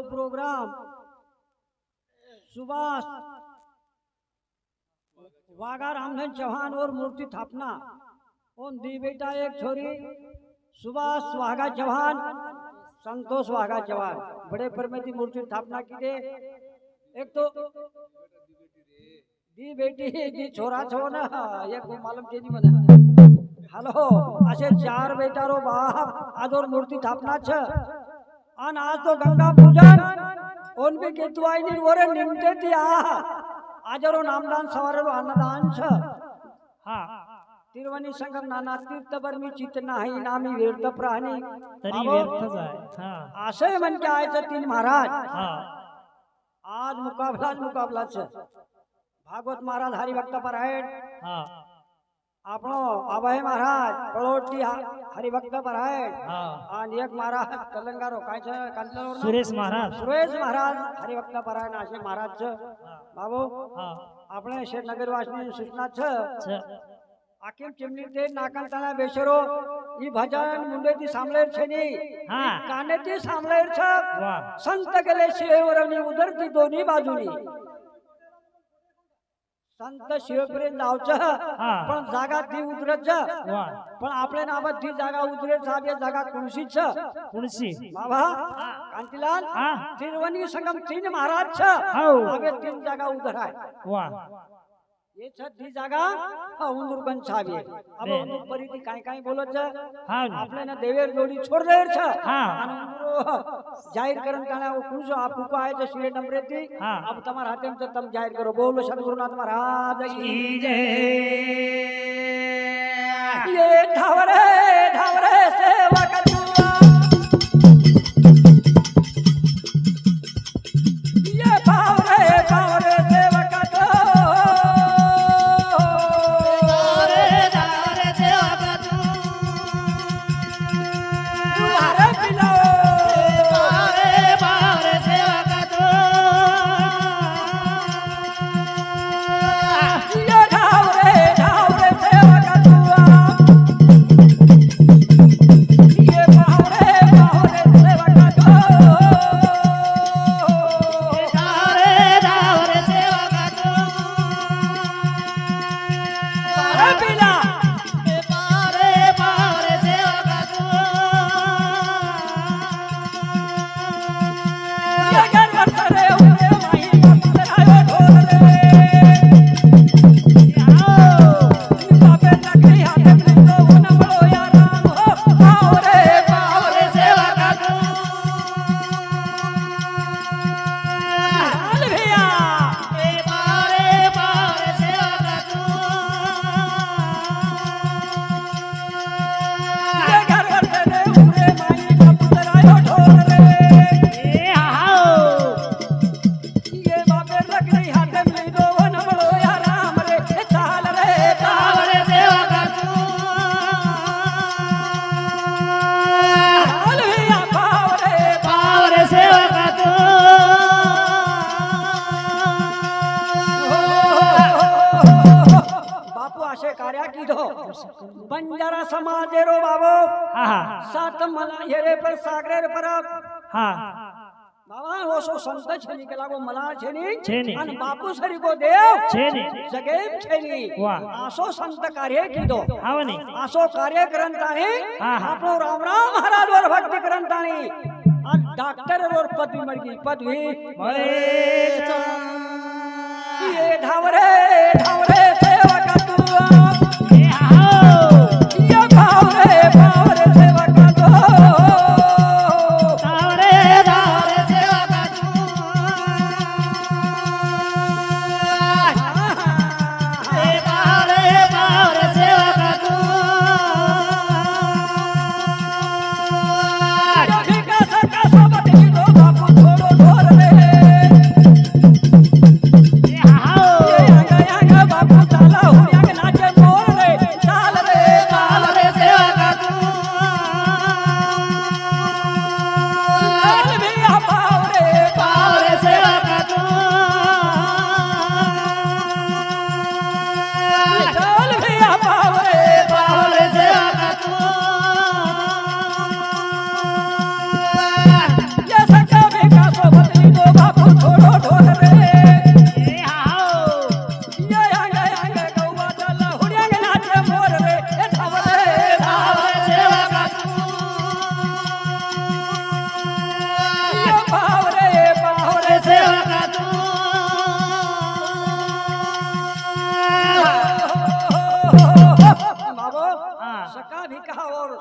गौरव program Subhash. वागा रामधन चौहान और मूर्ति थापना। उन दी बेटा एक छोरी। सुभाष वाघा चौहान, संतोष वाघा चौहान। बड़े पर में थी मूर्ति थापना की गई एक तो दी बेटी, दी छोरा छो ना, ये को मालूम के नहीं बता हेलो अच्छे चार बेटा रो बाप, आदोर मूर्ति थापना छ। आणि आज तो गंगा पूजन ओनपी केतुआई वर निमते ती आजरो नामदान सवारो अन्नदान छ. हा. तिरवणी संघ नाना तीर्थभर मी चित नाही नामी व्यर्थ प्राणी. तरी व्यर्थच आहे असं म्हणते आहे तीन महाराज. आज मुकाबला मुकाबला मुकाबलाच भागवत महाराज हरिभक्त पर आहेत આપણો આભાઈ મહારાજ પળોટી હરિભક્ત મહારાજ. અને એક મહારાજ કલંગારો કાય છે? કંતલો સુરેશ મહારાજ. સુરેશ મહારાજ હરિભક્ત મહારાજ ના છે મહારાજ છે. બાબુ આપણે શેઠનગર વાસની સૂચના છે. આખી ચીમની તે નાકાંતાના બેસરો ઈ ભજન મુંડેથી સાંભળેર છે ની. હા. કાનેથી સાંભળેર છે. સંત ગલે શિવરવની ઉદરતી દોની બાજુની. संत शिवप्रेम नावचं हा. पण जागा ती उतरत छ. वा पण आपल्या नावात ती जागा उतरेल साहेब या जागा कुणशीच छ. कुणसी बाबा कांतीलाल हा तिरवणी संगम तीन महाराज छ हाव. હવે तीन जागा उधर आहे वा એ છઠ્ઠી જાગા ઉંદર બંધાવી હવે ઉંદર પરીથી કાઈ કાઈ બોલો છે. હા આપણે ને દેવેર જોડી છોડ દેર છે. હા. જાહેર કરન કાણા હું કું છું આપ કુકો આય છે શ્રી નંબરે થી આપ તમારા હાથે છે તમ જાહેર કરો. બોલો સદગુરુનાથ મહારાજ કી જય. એ ધાવરે. I got सागरेर पर हा। बाबा ओसो संत छेनी के लागो मला छेनी छेनी. आणि बापू सरी को देव। छेनी। जगे छेनी। वाह. आसो संत कार्य कीधो। हावनी आसो कार्य करंताणी हा, हा. आपलो राम राम महाराज वर भक्ती करंताणी आणि डॉक्टर वर पदवी मरगी पदवी। ये धावरे धावरे सेवक तू ये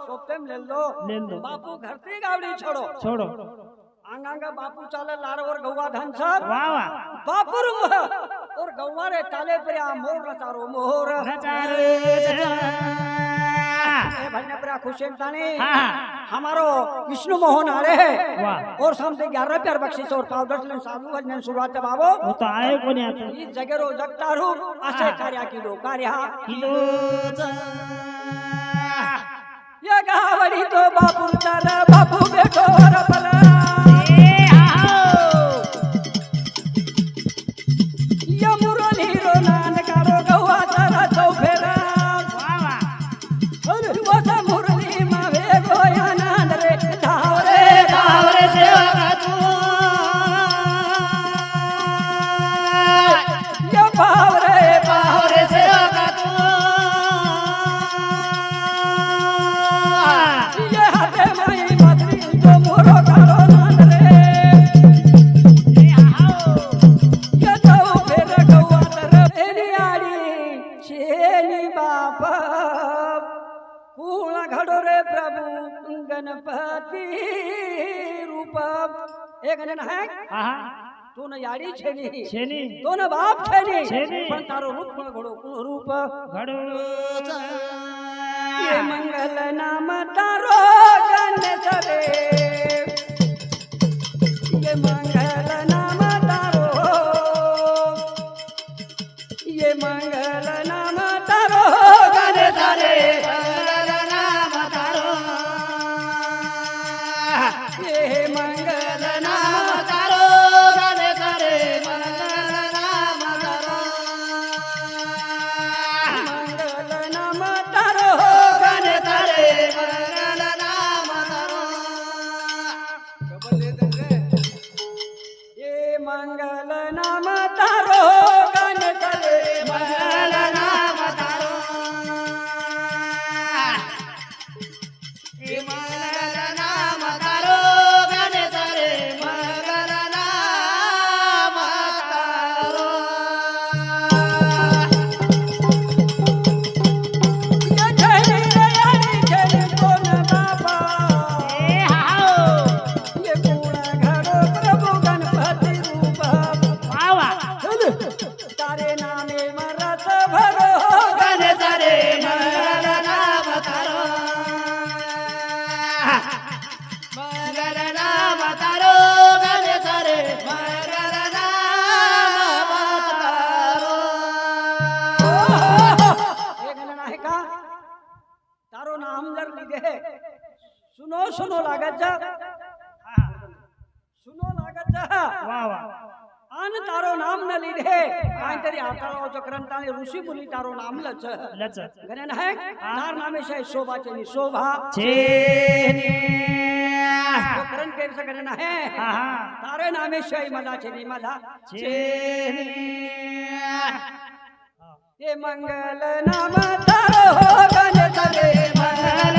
सोतेम ले लो। ले लो। बापू घर से गावड़ी छोड़ो। छोड़ो। आंगांगा बापू चाले लार और गौवा धन सब वाह वाह। बापू रुम और गौवा रे ताले पर आ मोर रचारो मोर। रचारे। ए भन्ने पर खुशेन ताने। हाँ हाँ। हमारो विष्णु मोहन आ रहे हैं और सामने ग्यारह प्यार बख्शिश और पाउडर लेन साधु भजन शुरुआत बाबो वो तो आए को नहीं आते। इस जगह रो जगता रू आशे कार्या की लो कार्या जगा वरी तो बाबू तारा बाबू बेटो बाप एक जण आहे? आहा न याडी छेनी. छेनी. तो न बाप छेनी. छेनी. पण तारो रूप घडो रूप. घडो ये मंगल नाम तारो गण सरे ये मंगल नाम तारो. ये मंगल नाम तारो गण सरे ये ரங்க सुनो लागत तारो नाम न लिधे काहीतरी हाताळावचं ग्रंथाने ऋषी मुली तारो नाम लच. लच गणन है. तार नामेश आहे शोभाचे नि शोभा. करण केरचं गणन आहे तारे नामेश आहे मधाचे नि. मधा हे मंगल नाम तारो हो गणेश मंगल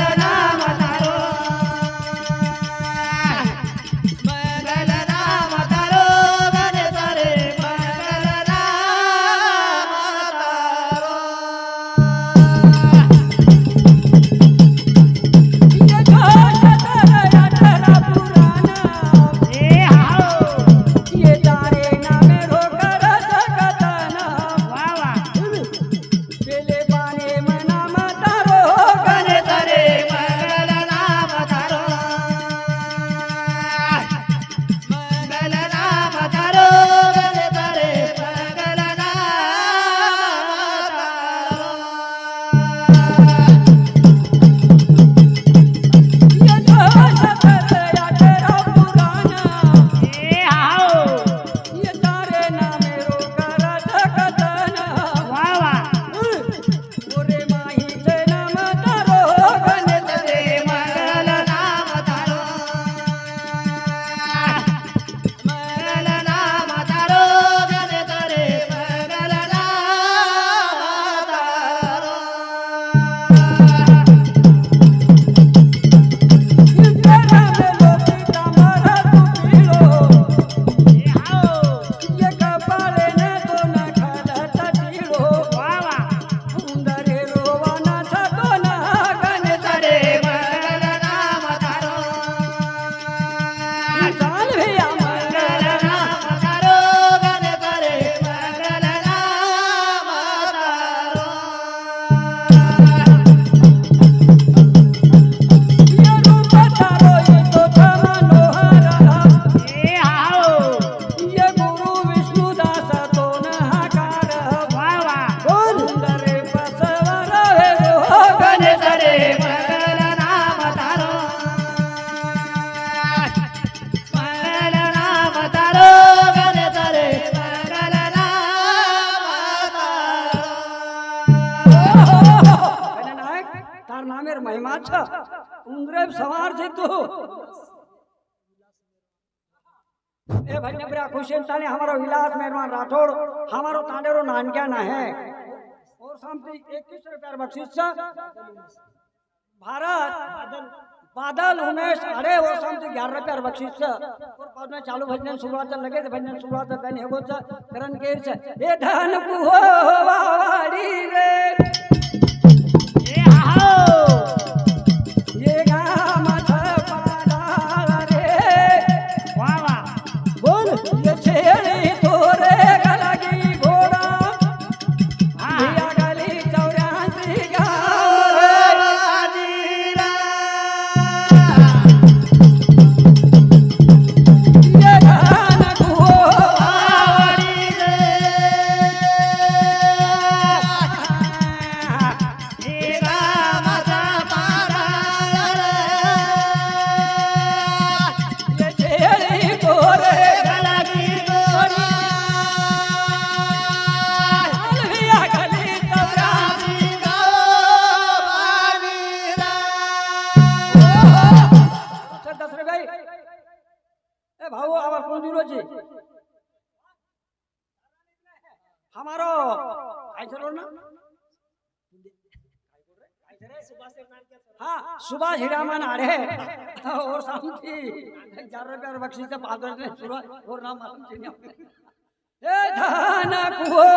ए भाई ने बड़ा खुश है ताने हमारा विलास मेहरबान राठौड़ हमारो तांडेरो नानक्या ना है। और सामने इक्कीस रुपया बख्शीश से भारत बादल उमेश अरे वो सामने ग्यारह रुपया बख्शीश से और बाद में चालू भजन शुरुआत लगे तो भजन शुरुआत कन हेगो से करण केर से ए धन कुहो वाड़ी रे। हाँ हीरामन आ रहे और सामची ग्यारह रुपया बख्शी से पाच रुपये सुरुवात और नाम मालूम चाहिए ए धान कुहो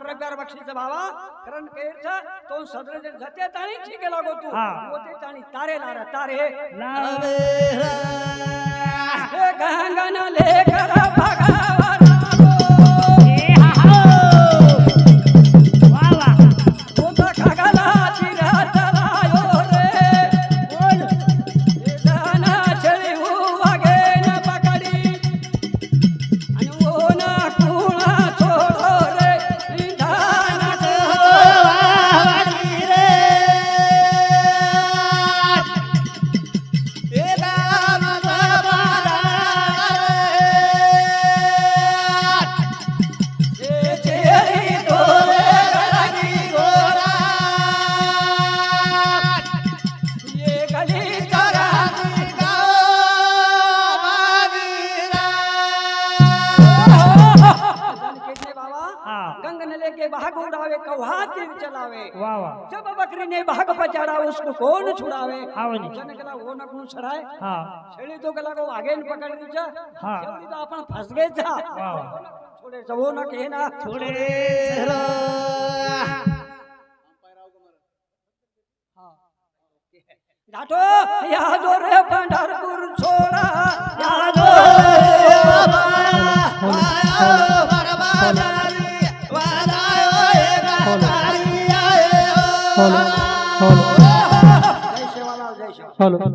हरकदार बक्षीचं भावा कारण केरचा तो सदर जाते ताणी ठीके लागो तू होते ताणी तारे लारा तारे. लावे गंगन लेकर भगावा पचाड़ा उसको कौन छुड़ावे? हाँ जी जन कला वो न कौन छड़ाए? हाँ। छेड़ी तो कला को आगे न पकड़ दी जा। हाँ। जल्दी तो अपन फंस गए था वाह छोड़े सब वो न कहे ना। छोड़े। जाटो यादो रे पंढरपुर छोड़ा। यादो हेलो हेलो जय हेलो